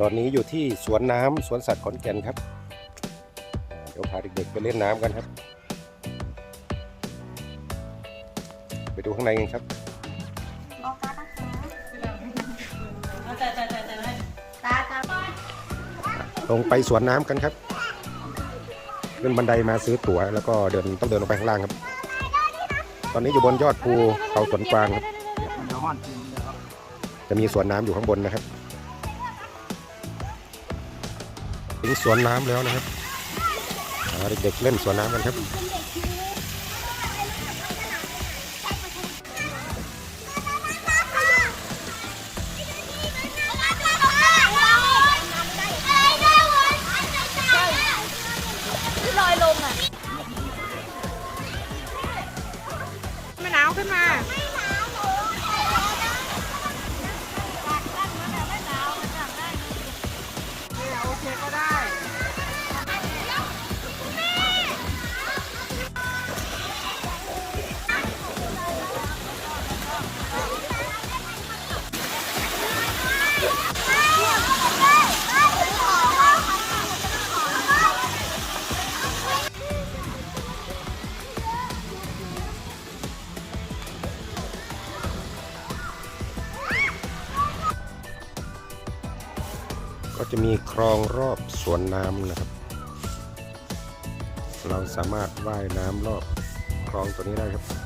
ตอนนี้อยู่ที่สวนน้ำสวนสัตว์ขอนแก่นครับ เดี๋ยวพาเด็กๆไปเล่นน้ำกันครับ ไปดูข้างในกันครับรอกาตาตาลงไปสวนน้ำกันครับขึ้นบันไดมาซื้อตั๋วแล้วก็เดินต้องเดินลงไปข้างล่างครับ ตอนนี้อยู่บนยอดภูเขาสวนกวางครับจะห้อนจริงนะครับจะมีสวนน้ำอยู่ข้างบนนะครับ ถึงสวนน้ำแล้วนะครับอ่าเด็กๆเล่นสวนน้ำกันครับที่ลอยลงอะไม่หนาวขึ้นมา ก็จะมีคลองรอบสวนน้ำนะครับ เราสามารถว่ายน้ำรอบคลองตัวนี้ได้ครับ